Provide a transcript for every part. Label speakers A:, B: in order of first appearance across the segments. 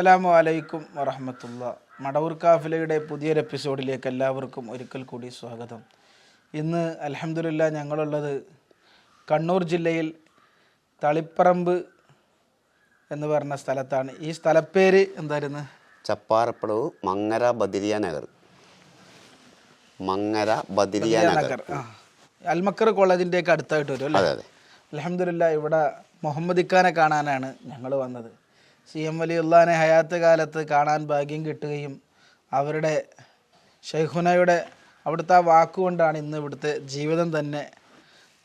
A: അസ്സലാമു അലൈക്കും വറഹമത്തുള്ള. മടവൂർ കാഫിലയുടെ പുതിയൊരു എപ്പിസോഡിലേക്ക് എല്ലാവർക്കും ഒരിക്കൽ കൂടി സ്വാഗതം. ഇന്ന് അലഹമില്ല ഞങ്ങളുള്ളത് കണ്ണൂർ ജില്ലയിൽ തളിപ്പറമ്പ് എന്ന് പറഞ്ഞ സ്ഥലത്താണ്. ഈ സ്ഥലപ്പേര് എന്തായിരുന്നു?
B: ചപ്പാറപ്പടവ് മങ്ങര ബദിരിയ നഗർ. മങ്ങര ബദിരിയ നഗർ.
A: അൽമക്കർ കോളേജിന്റെയൊക്കെ അടുത്തായിട്ട് വരും അല്ലേ? അലഹമില്ല ഇവിടെ മുഹമ്മദ് ഇഖാനെ കാണാനാണ് ഞങ്ങൾ വന്നത്. സി എം വലിയുള്ളാനെ ഹയാത്ത് കാലത്ത് കാണാൻ ഭാഗ്യം കിട്ടുകയും അവരുടെ ഷെയ്ഖുനയുടെ അവിടുത്തെ ആ വാക്കുകൊണ്ടാണ് ഇന്ന് ഇവിടുത്തെ ജീവിതം തന്നെ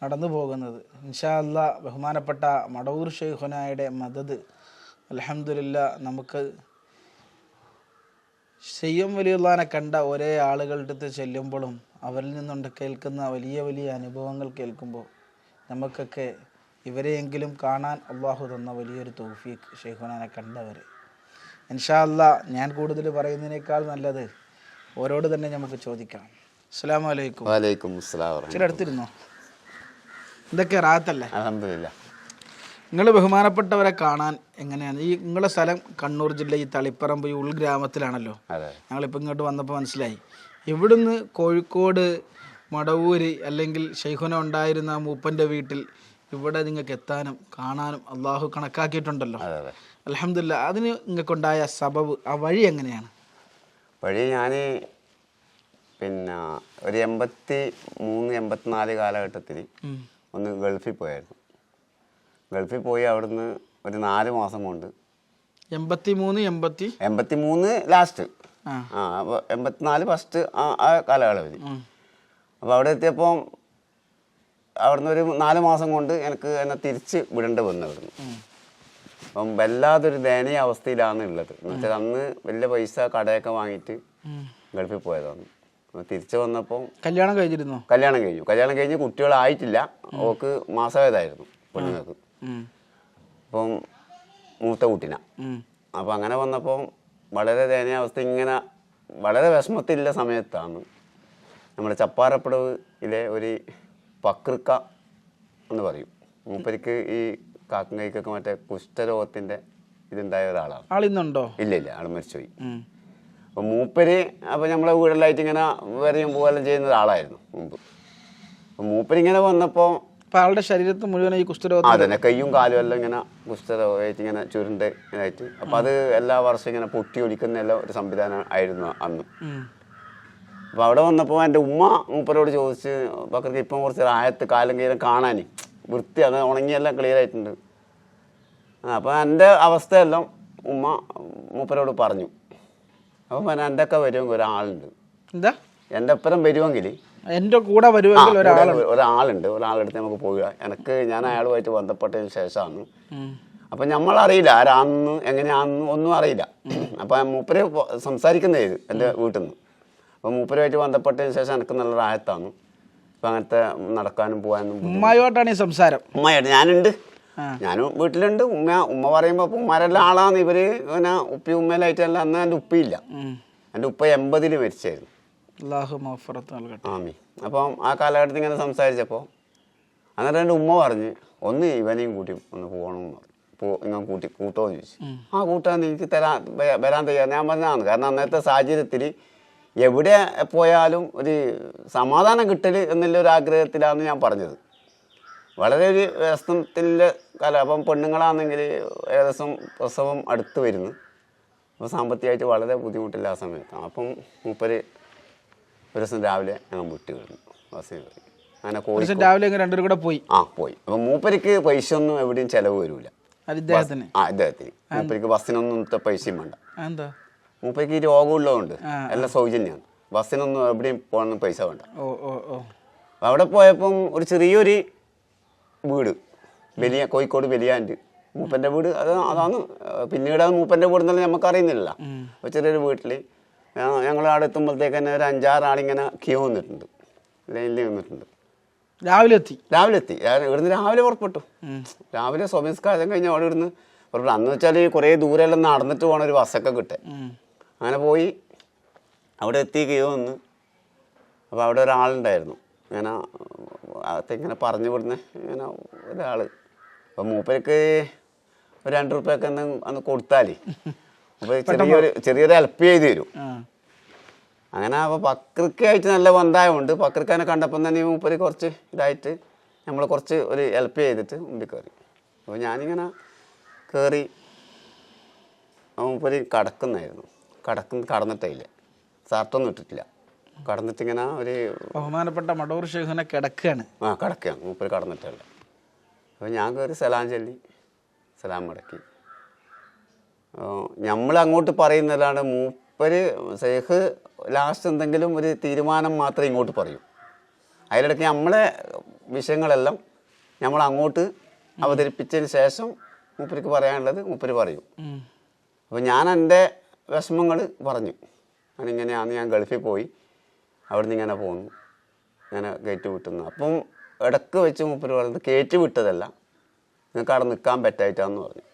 A: നടന്നു പോകുന്നത്. ഇൻഷാ അല്ല ബഹുമാനപ്പെട്ട മടവൂർ ഷെയ്ഖുനായുടെ മദത് അലഹമില്ല നമുക്ക് സെയ്യം വലിയുള്ളാനെ കണ്ട ഒരേ ആളുകളുടെ അടുത്ത് ചെല്ലുമ്പോഴും അവരിൽ നിന്നുണ്ട് കേൾക്കുന്ന വലിയ വലിയ അനുഭവങ്ങൾ കേൾക്കുമ്പോൾ നമുക്കൊക്കെ ഇവരെയെങ്കിലും കാണാൻ അള്ളാഹു തന്ന വലിയൊരു തൗഫീഖ് ഷെയ്ഖുനാനെ കണ്ടവർ ഇൻഷാ അല്ല ഞാൻ കൂടുതൽ പറയുന്നതിനേക്കാൾ നല്ലത് ഓരോട് തന്നെ നമുക്ക് ചോദിക്കാം അസ്സാം വലൈക്കും
B: വലൈക്കും അസ്സലാം
A: ചില അടുത്തിരുന്നോ? ഇതൊക്കെ റാത്തല്ലേ?
B: അലഹമില്ല
A: നിങ്ങൾ ബഹുമാനപ്പെട്ടവരെ കാണാൻ എങ്ങനെയാണ്? ഈ നിങ്ങളുടെ സ്ഥലം കണ്ണൂർ ജില്ല ഈ തളിപ്പറമ്പ് ഈ ഉൾഗ്രാമത്തിലാണല്ലോ. ഞങ്ങളിപ്പോൾ ഇങ്ങോട്ട് വന്നപ്പോൾ മനസ്സിലായി. ഇവിടുന്ന് കോഴിക്കോട് മടവൂര് അല്ലെങ്കിൽ ഷെയ്ഖുന ഉണ്ടായിരുന്ന മൂപ്പന്റെ വീട്ടിൽ ഇവിടെ നിങ്ങൾക്ക് എത്താനും കാണാനും അള്ളാഹു കണക്കാക്കിയിട്ടുണ്ടല്ലോ. അലഹമില്ല അതിന് നിങ്ങൾക്കുണ്ടായ സബബ് ആ വഴി എങ്ങനെയാണ്?
B: വഴി ഞാൻ പിന്നെ ഒരു എൺപത്തി മൂന്ന് എൺപത്തിനാല് കാലഘട്ടത്തിൽ ഒന്ന് ഗൾഫിൽ പോയായിരുന്നു. ഗൾഫിൽ പോയി അവിടുന്ന് ഒരു നാല് മാസം കൊണ്ട്.
A: എൺപത്തി മൂന്ന് എൺപത്തി?
B: എൺപത്തി മൂന്ന് ലാസ്റ്റ്
A: ആ
B: അപ്പോൾ എൺപത്തിനാല് ഫസ്റ്റ് ആ ആ കാലയളവിൽ അപ്പോൾ അവിടെ എത്തിയപ്പോൾ അവിടുന്ന് ഒരു നാല് മാസം കൊണ്ട് എനിക്ക് എന്നെ തിരിച്ച് വിടേണ്ടി വന്നു അവിടുന്ന് അപ്പം വല്ലാതൊരു ദയനീയ അവസ്ഥയിലാണ് ഉള്ളത്. എന്നുവെച്ചാൽ അന്ന് വലിയ പൈസ കടയൊക്കെ വാങ്ങിയിട്ട്. ഗൾഫിൽ പോയതാണ്. തിരിച്ചു വന്നപ്പോൾ
A: കല്യാണം കഴിഞ്ഞിരുന്നു?
B: കല്യാണം കഴിഞ്ഞു. കല്യാണം കഴിഞ്ഞ് കുട്ടികളായിട്ടില്ല. ഓക്ക് മാസമായതായിരുന്നു പെണ്ണുങ്ങൾക്ക്. അപ്പം മൂത്ത കുട്ടിന. അപ്പം അങ്ങനെ വന്നപ്പോൾ വളരെ ദയനീയ അവസ്ഥ ഇങ്ങനെ വളരെ വിഷമത്തിലുള്ള സമയത്താണ് നമ്മുടെ ചപ്പാറപ്പടവിലെ ഒരു പക്രിക്ക എന്ന് പറയും. മൂപ്പരിക്ക് ഈ കാക്കങ്കൈക്കൊക്കെ മറ്റേ കുഷ്ഠരോഗത്തിന്റെ ഇതുണ്ടായ ഒരാളാണ്.
A: ആളിന്നുണ്ടോ?
B: ഇല്ല ഇല്ല ആൾ മരിച്ചുപോയി. അപ്പൊ മൂപ്പര് അപ്പൊ നമ്മളെ വീടെല്ലായിട്ട് ഇങ്ങനെ വരെയും പോകാനും ചെയ്യുന്ന ഒരാളായിരുന്നു മുമ്പ്. അപ്പോൾ മൂപ്പരിങ്ങനെ വന്നപ്പോൾ
A: അപ്പൊ ആളുടെ ശരീരത്തിൽ മുഴുവൻ ഈ കുഷ്ഠരോഗം
B: അതന്നെ. കയ്യും കാലും എല്ലാം ഇങ്ങനെ കുഷ്ഠരോഗമായിട്ട് ഇങ്ങനെ ചുരുണ്ട് ഇങ്ങനെ ആയിട്ട് അപ്പൊ അത് എല്ലാ വർഷവും ഇങ്ങനെ പൊട്ടി ഒലിക്കുന്ന എല്ലാം ഒരു സംവിധാനം ആയിരുന്നു അന്ന്. അപ്പോൾ അവിടെ വന്നപ്പോൾ എന്റെ ഉമ്മ മൂപ്പരോട് ചോദിച്ച് ബക്കർക്ക് ഇപ്പം കുറച്ച് ആയത്ത് കാലം കയ്യിലും കാണാൻ വൃത്തി അത് ഉണങ്ങിയെല്ലാം ക്ലിയർ ആയിട്ടുണ്ട്. അപ്പൊ അപ്പോൾ എന്റെ അവസ്ഥയെല്ലാം ഉമ്മ മൂപ്പരോട് പറഞ്ഞു. അപ്പോൾ പിന്നെ എന്റെ ഒക്കെ വരുമെങ്കിൽ ഒരാളുണ്ട്.
A: എന്താ?
B: എന്റെ ഒപ്പരം വരുമെങ്കിൽ
A: എന്റെ കൂടെ വരുമെങ്കിൽ
B: ഒരാളുണ്ട്. ഒരാളെടുത്ത് നമുക്ക് പോവുക. എനിക്ക് ഞാൻ അയാളുമായിട്ട് ബന്ധപ്പെട്ടതിന് ശേഷമാണ്.
A: അപ്പൊ
B: അപ്പം നമ്മളറിയില്ല ആരാന്ന് എങ്ങനെയാണെന്ന് ഒന്നും അറിയില്ല. അപ്പം മൂപ്പര് സംസാരിക്കുന്നേ ഇത് എന്റെ വീട്ടിൽ നിന്ന് അപ്പം മൂപ്പരുമായിട്ട് ബന്ധപ്പെട്ടതിന് ശേഷം എനിക്ക് നല്ല റായത്താണ് അപ്പം അങ്ങനത്തെ നടക്കാനും പോകാനും
A: ഉമ്മയോട്ടാണ് ഈ സംസാരം.
B: ഉമ്മയായിട്ട് ഞാനുണ്ട്. ഞാനും വീട്ടിലുണ്ട്. ഉമ്മ ഉമ്മ പറയുമ്പോൾ അപ്പം ഉമ്മാരെല്ലാം ആളാണ് ഇവർ ഇങ്ങനെ ഉപ്പി ഉമ്മയിലായിട്ടല്ല അന്ന് എന്റെ ഉപ്പിയില്ല. എന്റെ ഉപ്പ എൺപതിൽ മരിച്ചായിരുന്നു. ആമി അപ്പം ആ കാലഘട്ടത്തിൽ ഇങ്ങനെ സംസാരിച്ചപ്പോൾ അന്നേരം എന്റെ ഉമ്മ പറഞ്ഞ് ഒന്ന് ഇവനെയും കൂട്ടി ഒന്ന് പോകണമെന്ന് പറഞ്ഞു. ഇങ്ങനെ കൂട്ടി കൂട്ടുമോ എന്ന് ചോദിച്ചു. ആ കൂട്ടാൻ എനിക്ക് തരാൻ വരാൻ തയ്യാറ് ഞാൻ പറഞ്ഞാന്ന് കാരണം അന്നത്തെ സാഹചര്യത്തിൽ എവിടെ പോയാലും ഒരു സമാധാനം കിട്ടൽ എന്നുള്ള ഒരു ആഗ്രഹത്തിലാണ് ഞാൻ പറഞ്ഞത്. വളരെ ഒരു വ്യസ്തത്തിന്റെ കാലം അപ്പം പെണ്ണുങ്ങളാണെങ്കിൽ ഏകദേശം പ്രസവം അടുത്ത് വരുന്നു. അപ്പോൾ സാമ്പത്തികമായിട്ട് വളരെ ബുദ്ധിമുട്ടില്ല ആ സമയത്ത് അപ്പം മൂപ്പര് ഒരു ദിവസം രാവിലെ ഞങ്ങൾ വിട്ടു കിടന്നു ബസ്സിൽ കയറി. അങ്ങനെ
A: ഒരു
B: കോഴി
A: രാവിലെ രണ്ടു രണ്ടുപേരും കൂടെ പോയി.
B: ആ പോയി. അപ്പം മൂപ്പരിക്ക് പൈസ ഒന്നും എവിടെയും ചിലവ് വരില്ല
A: അദ്ദേഹത്തിന്
B: ആ ഇദ്ദേഹത്തിന്. മൂപ്പരിക്ക് ബസ്സിനൊന്നും ഇത്ര പൈസയും വേണ്ട.
A: എന്താ
B: മൂപ്പരിക്ക് ഈ രോഗമുള്ളതുകൊണ്ട് എല്ലാം സൗജന്യമാണ്. ബസ്സിനൊന്നും എവിടെയും പോകണമെന്ന് പൈസ വേണ്ട. അവിടെ പോയപ്പം ഒരു ചെറിയൊരു വീട് വലിയ കോഴിക്കോട് വലിയാന്റെ മൂപ്പന്റെ വീട്. അത് അതാണ് പിന്നീട് അത് മൂപ്പന്റെ വീട് എന്നല്ല നമുക്ക് അറിയുന്നില്ല അപ്പോൾ ചെറിയൊരു വീട്ടിൽ ഞങ്ങൾ അവിടെ എത്തുമ്പോഴത്തേക്ക് തന്നെ ഒരു അഞ്ചാറാളിങ്ങനെ ക്യൂ നിന്നിട്ടുണ്ട്. ലൈനിൽ നിന്നിട്ടുണ്ട്.
A: രാവിലെ എത്തി?
B: രാവിലെ എത്തി. ഇവിടുന്ന് രാവിലെ പുറപ്പെട്ടു. രാവിലെ സ്വമസ്കാരം കഴിഞ്ഞ് അവിടെ ഇവിടുന്ന് പുറപ്പെട്ടു. അന്ന് വെച്ചാൽ കുറേ ദൂരെല്ലാം നടന്നിട്ട് പോകണ ഒരു ബസ്സൊക്കെ കിട്ടെ. അങ്ങനെ പോയി. അവിടെ എത്തി ക്യൂ നിന്ന് അപ്പോൾ അവിടെ ഒരാളുണ്ടായിരുന്നു. ഇങ്ങനെ അകത്തേക്കിങ്ങനെ പറഞ്ഞു വിടുന്ന ഇങ്ങനെ ഒരാൾ അപ്പോൾ മൂപ്പർക്ക് ഒരു രണ്ട് റുപ്യൊക്കെ ഒന്ന് അന്ന് കൊടുത്താലേ. അപ്പോൾ ചെറിയൊരു ചെറിയൊരു ഹെൽപ്പ് ചെയ്ത് തരും. അങ്ങനെ അപ്പോൾ പക്രിക്കായിട്ട് നല്ല ബന്ധമായതുകൊണ്ട് പക്രിക്കാനെ കണ്ടപ്പം തന്നെ ഈ മൂപ്പര് കുറച്ച് ഇതായിട്ട് നമ്മൾ കുറച്ച് ഒരു ഹെൽപ്പ് ചെയ്തിട്ട് മുമ്പിൽ കയറി. അപ്പോൾ ഞാനിങ്ങനെ കയറി മൂപ്പര് കടക്കുന്നായിരുന്നു. കടക്കുന്ന കടന്നിട്ടില്ല സാർട്ടൊന്നും ഇട്ടിട്ടില്ല. കടന്നിട്ടിങ്ങനെ ഒരു
A: ബഹുമാനപ്പെട്ട മടൂർ ഷെയ്ഖിനെ കിടക്കുകയാണ്
B: ആ കിടക്കുകയാണ് മൂപ്പര് കടന്നിട്ടില്ല അപ്പോൾ ഞാൻ കയറി സലാം ചൊല്ലി സലാം മടക്കി. നമ്മൾ അങ്ങോട്ട് പറയുന്നതാണ് മൂപ്പര് സേഹ് ലാസ്റ്റ് എന്തെങ്കിലും ഒരു തീരുമാനം മാത്രമേ ഇങ്ങോട്ട് പറയൂ. അതിലിടയ്ക്ക് നമ്മളെ വിഷയങ്ങളെല്ലാം നമ്മൾ അങ്ങോട്ട് അവതരിപ്പിച്ചതിന് ശേഷം മൂപ്പർക്ക് പറയാനുള്ളത് മൂപ്പര് പറയും. അപ്പോൾ ഞാൻ എന്റെ വിഷമങ്ങൾ പറഞ്ഞു. ഞാനിങ്ങനെയാണ് ഞാൻ ഗൾഫിൽ പോയി. അവിടുന്ന് ഇങ്ങനെ പോന്നു. ഇങ്ങനെ കയറ്റി വിട്ടുന്നു. അപ്പം ഇടയ്ക്ക് വെച്ച് മൂപ്പര് പറഞ്ഞത് കയറ്റി വിട്ടതല്ല. നിങ്ങൾക്ക് അവിടെ നിൽക്കാൻ പറ്റായിട്ടാന്ന് പറഞ്ഞു.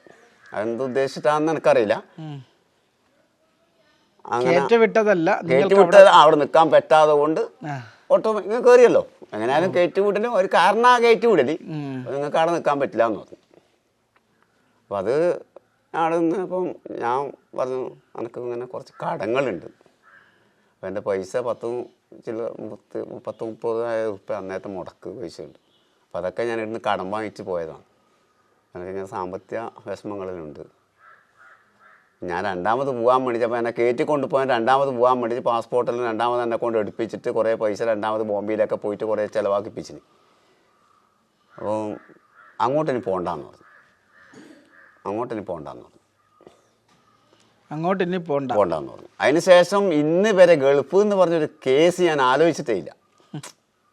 B: അതെന്ത് ഉദ്ദേശിച്ചിട്ടാണെന്ന് എനിക്കറിയില്ല അങ്ങനെ
A: വിട്ടതല്ല.
B: കയറ്റി
A: നിങ്ങൾക്ക്
B: വിട്ടത് അവിടെ നിൽക്കാൻ പറ്റാതെ കൊണ്ട്
A: ഓട്ടോ
B: ഓട്ടോമാറ്റിക് കയറിയല്ലോ എങ്ങനെയാലും കയറ്റി വിടലും ഒരു കാരണമാണ് കയറ്റി വിടൽ. നിങ്ങൾക്ക് അവിടെ നിൽക്കാൻ പറ്റില്ല എന്ന് പറഞ്ഞു. അപ്പോൾ അത് അവിടെ നിന്ന് അപ്പം ഞാൻ പറഞ്ഞു എനിക്ക് ഇങ്ങനെ കുറച്ച് കടങ്ങളുണ്ട്. അപ്പം എന്റെ പൈസ പത്ത് ചില മുപ്പത്ത് പത്ത് മുപ്പതായിരം ഉറുപ്പ്യ അന്നേരത്തെ മുടക്ക് പൈസ ഉണ്ട് അപ്പം അതൊക്കെ ഞാൻ ഇവിടുന്ന് കടം വാങ്ങിച്ച് പോയതാണ്. എനിക്ക് ഞാൻ സാമ്പത്തിക വിഷമങ്ങളിലുണ്ട്. ഞാൻ രണ്ടാമത് പോകാൻ വേണ്ടി അപ്പോൾ എന്നെ കയറ്റി കൊണ്ടുപോകാൻ രണ്ടാമത് പോകാൻ വേണ്ടി പാസ്പോർട്ടിൽ രണ്ടാമത് എന്നെ കൊണ്ട് എടുപ്പിച്ചിട്ട് കുറേ പൈസ രണ്ടാമത് ബോംബെയിലൊക്കെ പോയിട്ട് കുറേ ചിലവാക്കിപ്പിച്ചിന്. അപ്പോൾ അങ്ങോട്ടിനി പോകണ്ടെന്ന് പറഞ്ഞു. അങ്ങോട്ടിനി പോകണ്ടെന്ന് പറഞ്ഞു.
A: അങ്ങോട്ട് ഇനി പോണ്ട.
B: പോകണ്ടെന്ന് പറഞ്ഞു. അതിന് ശേഷം ഇന്ന് വരെ ഗൾഫ് എന്ന് പറഞ്ഞൊരു കേസ് ഞാൻ ആലോചിച്ചിട്ടേ ഇല്ല.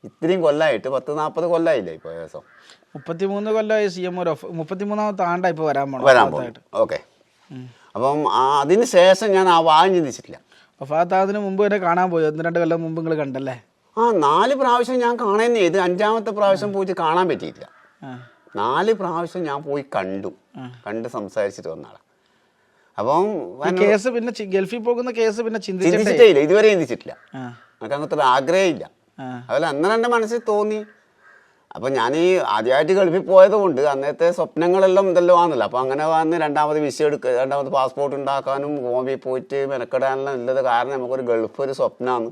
B: ഇത്രയും കൊല്ലായിട്ട് പത്ത് നാൽപ്പത് കൊല്ലമായില്ലേ ഇപ്പോൾ ഏകദേശം?
A: മുപ്പത്തിമൂന്ന് കൊല്ലമായി സി എം ഒരു മുപ്പത്തിമൂന്നാമത്തെ ആണ്ടാ ഇപ്പോൾ വരാൻ പോകണം
B: വരാൻ പോകും ഓക്കെ. അപ്പം അതിന് ശേഷം ഞാൻ ആ വാങ്ങി ചിന്തിച്ചിട്ടില്ല.
A: വഫാത്താതിന് മുമ്പ് തന്നെ കാണാൻ പോയി? ഒന്ന് രണ്ട് കൊല്ലം മുമ്പ് നിങ്ങൾ കണ്ടല്ലേ?
B: ആ നാല് പ്രാവശ്യം ഞാൻ കാണാൻ ഇത് അഞ്ചാമത്തെ പ്രാവശ്യം പോയിട്ട് കാണാൻ പറ്റിയിട്ടില്ല. നാല് പ്രാവശ്യം ഞാൻ പോയി കണ്ടു. കണ്ട് സംസാരിച്ചിട്ട് വന്നാളെ അപ്പം
A: കേസ് പിന്നെ ഗൾഫിൽ പോകുന്ന കേസ് പിന്നെ ചിന്തിച്ചിട്ടേ
B: ഇല്ല ഇതുവരെ ചിന്തിച്ചിട്ടില്ല. നമുക്ക് അങ്ങനത്തെ ആഗ്രഹമില്ല. അതുപോലെ അന്നേരം എന്റെ മനസ്സിൽ തോന്നി. അപ്പം ഞാൻ ഈ ആദ്യമായിട്ട് ഗൾഫിൽ പോയതുകൊണ്ട് അന്നത്തെ സ്വപ്നങ്ങളെല്ലാം ഇതെല്ലാം ആണല്ലോ. അപ്പം അങ്ങനെ വന്ന് രണ്ടാമത് വിസ എടുക്കുക രണ്ടാമത് പാസ്പോർട്ട് ഉണ്ടാക്കാനും ബോംബെയിൽ പോയിട്ട് മെനക്കെടാനെല്ലാം ഉള്ളത് കാരണം നമുക്കൊരു ഗൾഫ് ഒരു സ്വപ്നമാണ്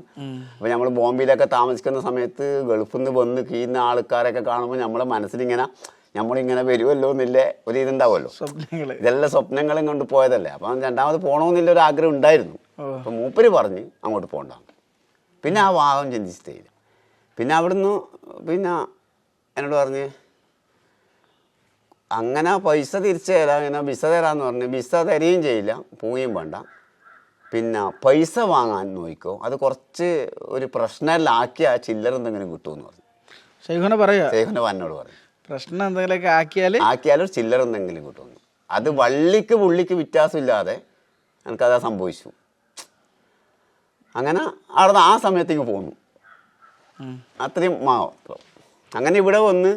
B: അപ്പം നമ്മൾ ബോംബെയിലൊക്കെ താമസിക്കുന്ന സമയത്ത് ഗൾഫിൽ നിന്ന് വന്ന് കീഴുന്ന ആൾക്കാരൊക്കെ കാണുമ്പോൾ നമ്മളെ മനസ്സിലിങ്ങനെ നമ്മളിങ്ങനെ വരുമല്ലോ എന്നില്ല? ഒരു ഇതുണ്ടാവുമല്ലോ. ഇതെല്ലാം സ്വപ്നങ്ങളും കൊണ്ട് പോയതല്ലേ. അപ്പം രണ്ടാമത് പോകണമെന്നില്ല ഒരു ആഗ്രഹം ഉണ്ടായിരുന്നു. അപ്പം മൂപ്പര് പറഞ്ഞ് അങ്ങോട്ട് പോകണ്ട പിന്നെ ആ ഭാഗം ചിന്തിച്ചിട്ടേയില്ല പിന്നെ അവിടുന്ന് പിന്നെ എന്നോട് പറഞ്ഞ് അങ്ങനെ പൈസ തിരിച്ചു തരാം ഇങ്ങനെ വിസ തരാമെന്ന് പറഞ്ഞ് വിസ തരുകയും ചെയ്യില്ല പോവുകയും വേണ്ട. പിന്നെ പൈസ വാങ്ങാൻ നോക്കിക്കോ. അത് കുറച്ച് ഒരു പ്രശ്നമില്ലാക്കിയാൽ ചില്ലറ എന്തെങ്കിലും കിട്ടുമെന്ന് പറഞ്ഞു.
A: ഷെയ്ഖുനെ പറയാ?
B: സേഫിന്റെ വന്നോട് പറഞ്ഞു.
A: പ്രശ്നം എന്തെങ്കിലുമൊക്കെ ആക്കിയാൽ
B: ആക്കിയാലും ചില്ലറ എന്തെങ്കിലും കിട്ടും. അത് വള്ളിക്ക് പുള്ളിക്ക് വ്യത്യാസമില്ലാതെ എനിക്കത് സംഭവിച്ചു. അങ്ങനെ അവിടെ ആ സമയത്തേക്ക് പോന്നു. അത്രയും മാത്രം അങ്ങനെ ഇവിടെ വന്ന്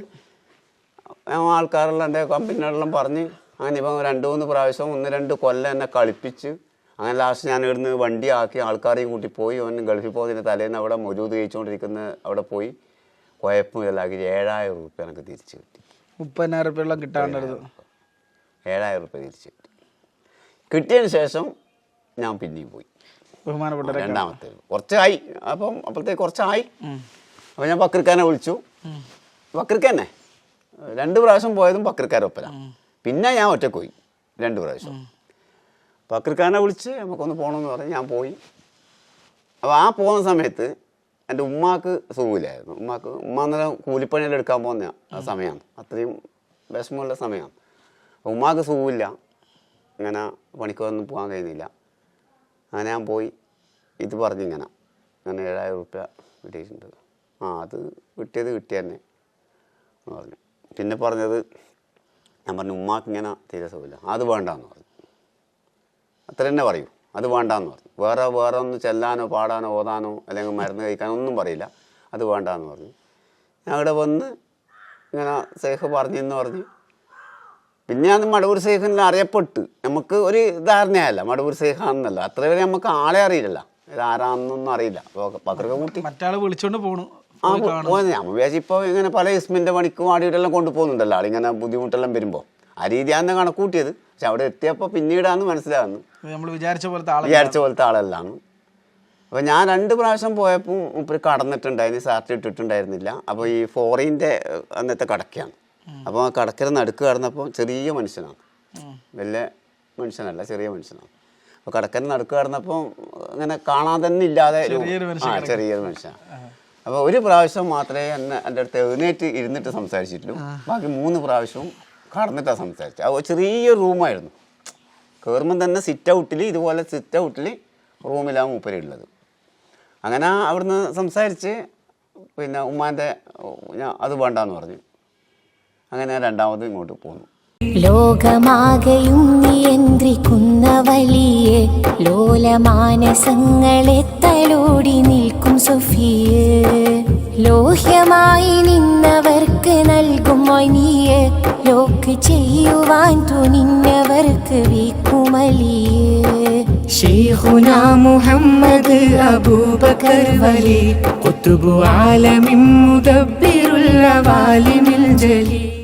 B: ആൾക്കാരെല്ലാം എന്റെ കമ്പനികളെല്ലാം പറഞ്ഞ് അങ്ങനെ ഇപ്പം രണ്ട് മൂന്ന് പ്രാവശ്യം ഒന്ന് രണ്ട് കൊല്ലം എന്നെ കളിപ്പിച്ച് അങ്ങനെ ലാസ്റ്റ് ഞാൻ ഇവിടുന്ന് വണ്ടി ആക്കി ആൾക്കാരെയും കൂട്ടി പോയി. അവൻ ഗൾഫിൽ പോകുന്നതിന്റെ തലേന്ന് അവിടെ മൊജൂദ് കഴിച്ചുകൊണ്ടിരിക്കുന്ന അവിടെ പോയി. കുഴപ്പമില്ലാക്കി ഏഴായിരം റുപ്യ എനിക്ക് തിരിച്ചു കിട്ടി.
A: മുപ്പതിനായിരം റുപ്യോളം കിട്ടാണ്ടത്.
B: ഏഴായിരം റുപ്യ തിരിച്ചു കിട്ടി. കിട്ടിയതിന് ശേഷം ഞാൻ പിന്നെയും പോയി.
A: ബഹുമാനപ്പെട്ട
B: രണ്ടാമത്തെ കുറച്ചായി. അപ്പം അപ്പോഴത്തേക്ക് കുറച്ചായി. അപ്പം ഞാൻ ബക്രിക്കാനെ വിളിച്ചു. ബക്രിക്കന്നെ രണ്ട് പ്രാവശ്യം പോയതും ബക്രിക്കാരൊപ്പലാണ് പിന്നെ ഞാൻ ഒറ്റ പോയി. രണ്ട് പ്രാവശ്യം. ബക്രിക്കാനെ വിളിച്ച് നമുക്കൊന്ന് പോകണമെന്ന് പറഞ്ഞ് ഞാൻ പോയി. അപ്പോൾ ആ പോകുന്ന സമയത്ത് എന്റെ ഉമ്മാക്ക് സുഖമില്ലായിരുന്നു. ഉമ്മാക്ക് ഉമ്മ അന്നേരം കൂലിപ്പണിയെല്ലാം എടുക്കാൻ പോകുന്ന ആ സമയമാണ് അത്രയും വിഷമമുള്ള സമയമാണ് ഉമ്മാക്ക് സുഖമില്ല. ഇങ്ങനെ പണിക്കൊന്നും പോകാൻ കഴിയുന്നില്ല. അങ്ങനെ ഞാൻ പോയി. ഇത് പറഞ്ഞിങ്ങനെ അങ്ങനെ ഏഴായിരം റുപ്യ കിട്ടിയിട്ടുണ്ട് ആ അത് കിട്ടിയത് കിട്ടിയ തന്നെ പറഞ്ഞു. പിന്നെ പറഞ്ഞത് ഞാൻ പറഞ്ഞു ഉമ്മാക്ക് ഇങ്ങനെ തീരെ സുഖമില്ല. അത് വേണ്ടെന്ന് പറഞ്ഞു. അത്ര തന്നെ പറയൂ. അത് വേണ്ടാന്ന് പറഞ്ഞു. വേറെ വേറെ ഒന്ന് ചെല്ലാനോ പാടാനോ ഓതാനോ അല്ലെങ്കിൽ മരുന്ന് കഴിക്കാനോ ഒന്നും പറയില്ല. അത് വേണ്ടാന്ന് പറഞ്ഞു. ഞാൻ അവിടെ വന്ന് ഇങ്ങനെ സേഫ് പറഞ്ഞെന്ന് പറഞ്ഞു. പിന്നെ അത് മടവൂർ സേഖിനെ അറിയപ്പെട്ട്. നമുക്ക് ഒരു ധാരണയല്ല. മടവൂർ സേഹാന്നല്ല അത്ര വരെ നമുക്ക് ആളെ അറിയില്ല. ആരാന്നൊന്നും അറിയില്ല പകർക്ക കൂട്ടി.
A: മറ്റാൾ വിളിച്ചോണ്ട് പോണു.
B: ആ പോകുന്നത് ഞാൻ വിചാരിച്ചു ഇപ്പോൾ ഇങ്ങനെ പല ഇസ്മിന്റെ പണിക്കും ആടിയിട്ടെല്ലാം കൊണ്ടുപോകുന്നുണ്ടല്ലോ. ആളിങ്ങനെ ബുദ്ധിമുട്ടെല്ലാം വരുമ്പോൾ ആ രീതിയാണ് കണക്കൂട്ടിയത്. പക്ഷെ അവിടെ എത്തിയപ്പോൾ പിന്നീടാന്ന് മനസ്സിലാകുന്നു.
A: നമ്മൾ വിചാരിച്ച പോലത്തെ ആളെ
B: വിചാരിച്ച പോലത്തെ ആളല്ലാണ് അപ്പോൾ ഞാൻ രണ്ട് പ്രാവശ്യം പോയപ്പോൾ മുപ്പര് കടന്നിട്ടുണ്ടായിരുന്നു. സാർട്ട് ഇട്ടിട്ടുണ്ടായിരുന്നില്ല. അപ്പോൾ ഈ ഫോറിന്റെ അന്നത്തെ കടക്കയാണ്. അപ്പോൾ ആ കടക്കര നടുക്ക് കടന്നപ്പോൾ ചെറിയ മനുഷ്യനാണ്. വലിയ മനുഷ്യനല്ല ചെറിയ മനുഷ്യനാണ്. അപ്പോൾ കടക്കര നടുക്ക് കടന്നപ്പോൾ ഇങ്ങനെ കാണാൻ തന്നെ ഇല്ലാതെ ആ ചെറിയൊരു മനുഷ്യനാണ്. അപ്പോൾ ഒരു പ്രാവശ്യം മാത്രമേ എന്നെ എന്റെ അടുത്ത് എഴുന്നേറ്റ് ഇരുന്നിട്ട് സംസാരിച്ചിട്ടുള്ളൂ. ബാക്കി മൂന്ന് പ്രാവശ്യവും കടന്നിട്ടാണ് സംസാരിച്ചത്. ചെറിയ റൂമായിരുന്നു. കയറുമ്പം തന്നെ സിറ്റ് ഔട്ടിൽ ഇതുപോലെ സിറ്റ് ഔട്ടിൽ റൂമിലാണ് മൂപ്പര് ഉള്ളത് അങ്ങനെ അവിടുന്ന് സംസാരിച്ച് പിന്നെ ഉമ്മാന്റെ അത് വേണ്ടാന്ന് പറഞ്ഞു. അങ്ങനെ രണ്ടാമത് ഇങ്ങോട്ട് പോന്നു.
C: ലോകമാകെയും നിയന്ത്രിക്കുന്ന വലിയ ലോലമാനസങ്ങളെ തലോടി നിൽക്കും സൊഫിയ്. ലോഹ്യമായി നിന്നവർക്ക് നൽകും മൊനിയ് ലോക്ക് ചെയ്യുവാൻ തുനിഞ്ഞവർക്ക് വീക്കുമലിയ്
D: വലിയേ ശൈഖുന മുഹമ്മദ് അബൂബക്കർ വലി. കുത്തുബു ആലമിം മുദബ്ബിറുൽ അവാലിമിൽ ജലീ.